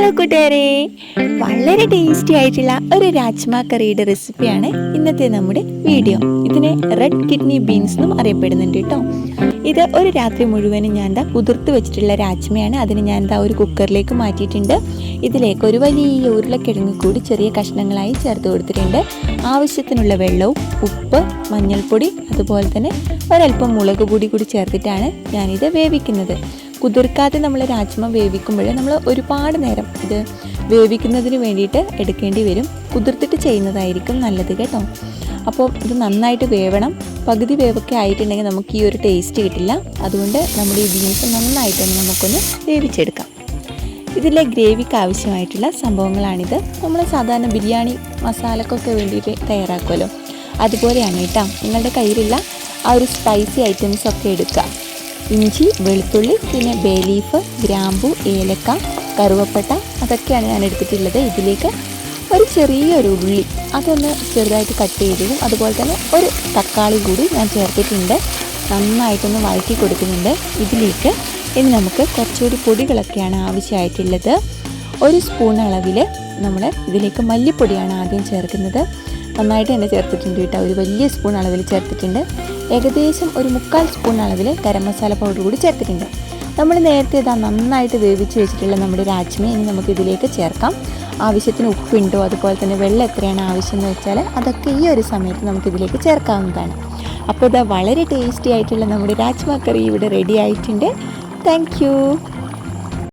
Hello കൂട്ടുകാരെ. വളരെ tasty ആയിട്ടുള്ള ഒരു രാജ്മ കറിയുടെ റെസിപ്പിയാണ് ഇന്നത്തെ നമ്മുടെ വീഡിയോ. ഇതിനെ റെഡ് കിഡ്നി ബീൻസ് എന്നും അറിയപ്പെടുന്നുണ്ട് കേട്ടോ. ഇത് ഒരു രാത്രി മുഴുവനും ഞാൻ എന്താ കുതിർത്ത് വെച്ചിട്ടുള്ള രാജ്മയാണ്. അതിന് ഞാൻ എന്താ ഒരു കുക്കറിലേക്ക് മാറ്റിയിട്ടുണ്ട്. ഇതിലേക്ക് ഒരു വലിയ ഉരുളക്കിഴങ്ങ് കൂടി ചെറിയ കഷ്ണങ്ങളായി ചേർത്ത് കൊടുത്തിട്ടുണ്ട്. ആവശ്യത്തിനുള്ള വെള്ളവും ഉപ്പ് മഞ്ഞൾപ്പൊടി അതുപോലെ തന്നെ ഒരല്പം മുളക് പൊടി കൂടി ചേർത്തിട്ടാണ് ഞാനിത് വേവിക്കുന്നത്. കുതിർക്കാതെ നമ്മൾ രാജ്മ വേവിക്കുമ്പോൾ നമ്മൾ ഒരുപാട് നേരം ഇത് വേവിക്കുന്നതിന് വേണ്ടിയിട്ട് എടുക്കേണ്ടി വരും. കുതിർത്തിട്ട് ചെയ്യുന്നതായിരിക്കും നല്ലത് കേട്ടോ. അപ്പോൾ ഇത് നന്നായിട്ട് വേവണം. പകുതി വേവൊക്കെ ആയിട്ടുണ്ടെങ്കിൽ നമുക്ക് ഈ ഒരു ടേസ്റ്റ് കിട്ടില്ല. അതുകൊണ്ട് നമ്മുടെ ഈ ബീൻസ് നന്നായിട്ടൊന്ന് നമുക്കൊന്ന് വേവിച്ചെടുക്കാം. ഇതിലെ ഗ്രേവിക്ക് ആവശ്യമായിട്ടുള്ള സംഭവങ്ങളാണിത്. നമ്മൾ സാധാരണ ബിരിയാണി മസാലക്കൊക്കെ വേണ്ടിയിട്ട് തയ്യാറാക്കുമല്ലോ അതുപോലെയാണ് കേട്ടോ. നിങ്ങളുടെ കയ്യിലുള്ള ആ ഒരു സ്പൈസി ഐറ്റംസ് ഒക്കെ എടുക്കുക. ഇഞ്ചി വെളുത്തുള്ളി പിന്നെ ബേലീഫ് ഗ്രാമ്പു ഏലക്ക കറുവപ്പട്ട അതൊക്കെയാണ് ഞാൻ എടുത്തിട്ടുള്ളത്. ഇതിലേക്ക് ഒരു ചെറിയൊരു ഉള്ളി അതൊന്ന് ചെറുതായിട്ട് കട്ട് ചെയ്തതും അതുപോലെ തന്നെ ഒരു തക്കാളി കൂടി ഞാൻ ചേർത്തിട്ടുണ്ട്. നന്നായിട്ടൊന്ന് വഴറ്റി കൊടുക്കുന്നുണ്ട്. ഇതിലേക്ക് ഇനി നമുക്ക് കുറച്ചുകൂടി പൊടികളൊക്കെയാണ് ആവശ്യമായിട്ടുള്ളത്. ഒരു സ്പൂൺ അളവിൽ നമ്മൾ ഇതിലേക്ക് മല്ലിപ്പൊടിയാണ് ആദ്യം ചേർക്കുന്നത്. നന്നായിട്ട് തന്നെ ചേർത്തിട്ടുണ്ട് കേട്ടോ. ഒരു വലിയ സ്പൂൺ അളവിൽ ചേർത്തിട്ടുണ്ട്. ഏകദേശം ഒരു മുക്കാൽ സ്പൂൺ അളവിൽ ഗരം മസാല പൗഡർ കൂടി ചേർത്തിട്ടുണ്ട്. നമ്മൾ നേരത്തെ ഇതാ നന്നായിട്ട് വേവിച്ച് വെച്ചിട്ടുള്ള നമ്മുടെ രാജ്മ ഇനി നമുക്ക് ഇതിലേക്ക് ചേർക്കാം. ആവശ്യത്തിന് ഉപ്പുണ്ടോ അതുപോലെ തന്നെ വെള്ളം എത്രയാണ് ആവശ്യം എന്ന് വെച്ചാൽ അതൊക്കെ ഈ ഒരു സമയത്ത് നമുക്ക് ഇതിലേക്ക് ചേർക്കാവുന്നതാണ്. അപ്പോൾ ഇതാ വളരെ ടേസ്റ്റി ആയിട്ടുള്ള നമ്മുടെ രാജ്മ കറി ഇവിടെ റെഡി ആയിട്ടുണ്ട്. താങ്ക്